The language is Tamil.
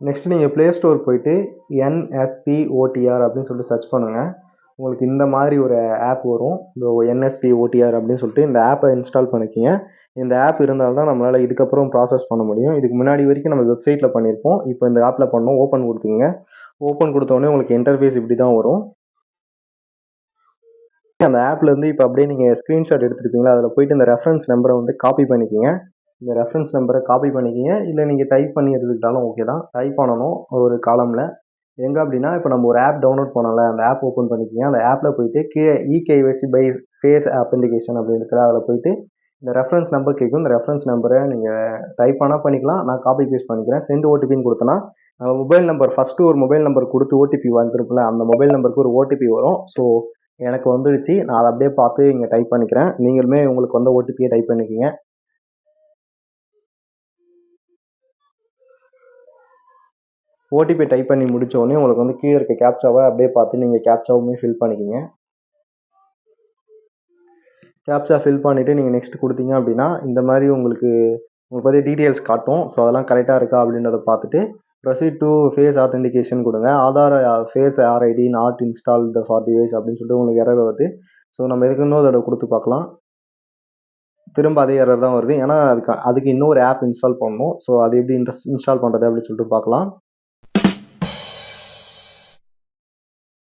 நெக்ஸ்ட் நீங்கள் ப்ளே ஸ்டோர் போயிட்டு என்எஸ்பி ஓடிஆர் அப்படின்னு சொல்லிட்டு சர்ச் பண்ணுங்கள் உங்களுக்கு இந்த மாதிரி ஒரு ஆப் வரும். இந்த என்எஸ்பி ஓடிஆர் அப்படின்னு சொல்லிட்டு இந்த ஆப்பை இன்ஸ்டால் பண்ணிக்கிங்க. இந்த ஆப் இருந்தால் தான் நம்மளால் இதுக்கப்புறம் ப்ராசஸ் பண்ண முடியும். இதுக்கு முன்னாடி வரைக்கும் நம்ம வெப்சைட்டில் பண்ணியிருப்போம். இப்போ இந்த ஆப்பில் பண்ணோம். ஓப்பன் கொடுத்துங்க ஓப்பன் கொடுத்தோடனே உங்களுக்கு இன்டர்ஃபேஸ் இப்படி தான் வரும். அந்த ஆப்லேருந்து இப்போ அப்படியே நீங்கள் ஸ்க்ரீன்ஷாட் எடுத்துருக்கீங்களா அதில் போயிட்டு இந்த ரெஃபரன்ஸ் நம்பரை வந்து காப்பி பண்ணிக்கிங்க. இந்த ரெஃபரன்ஸ் நம்பரை காப்பி பண்ணிக்கிங்க. இல்லை நீங்கள் டைப் பண்ணி எடுத்துக்கிட்டாலும் ஓகே தான். டைப் பண்ணணும் ஒரு காலமில் எங்கே அப்படின்னா இப்போ நம்ம ஒரு ஆப் டவுன்லோட் பண்ணல அந்த ஆப் ஓப்பன் பண்ணிக்கிங்க. அந்த ஆப்பில் போயிட்டு கீழே இகேஒய்சி பை ஃபேஸ் ஆத்தென்டிகேஷன் அப்படின்னு இருக்கிற அதில் போயிட்டு இந்த ரெஃபரன்ஸ் நம்பர் கேட்கும். இந்த ரெஃபரன்ஸ் நம்பரை நீங்கள் டைப் பண்ணால் பண்ணிக்கலாம். நான் காப்பி பேஸ்ட் பண்ணிக்கிறேன். சென்ட் ஓடிபின்னு கொடுத்தனா நம்ம மொபைல் நம்பர் ஃபஸ்ட்டு ஒரு மொபைல் நம்பர் கொடுத்து ஓடிபி வந்துருக்குல்ல அந்த மொபைல் நம்பருக்கு ஒரு ஓடிபி வரும். ஸோ எனக்கு வந்துடுச்சு நான் அதை அப்படியே பார்த்து இங்கே டைப் பண்ணிக்கிறேன். நீங்களுமே உங்களுக்கு வந்த ஓடிபியை டைப் பண்ணிக்கிங்க. ஓடிபி டைப் பண்ணி முடித்தோடனே உங்களுக்கு வந்து கீழே இருக்க கேப்சாவை அப்படியே பார்த்து நீங்கள் கேப்சாவுமே ஃபில் பண்ணிக்கிங்க. கேப்சா ஃபில் பண்ணிவிட்டு நீங்கள் நெக்ஸ்ட் கொடுத்தீங்க அப்படின்னா இந்த மாதிரி உங்களுக்கு உங்களுக்கு பற்றி டீட்டெயில்ஸ் காட்டும். ஸோ அதெல்லாம் கரெக்டாக இருக்கா அப்படின்றத பார்த்துட்டு ப்ரொசீட் டு ஃபேஸ் ஆத்தென்டிகேஷன் கொடுங்க. Aadhaar face RD not install the for device அப்படின்னு சொல்லிட்டு உங்களுக்கு எரர் வருது. ஸோ நம்ம எதுக்கு இன்னொரு தடவை கொடுத்து பார்க்கலாம். திரும்ப அதே எரர் தான் வருது. ஏன்னா அதுக்கு அதுக்கு இன்னொரு ஆப் இன்ஸ்டால் பண்ணணும். ஸோ அது எப்படி இன்ஸ்டால் பண்ணுறது அப்படின்னு சொல்லிட்டு பார்க்கலாம்.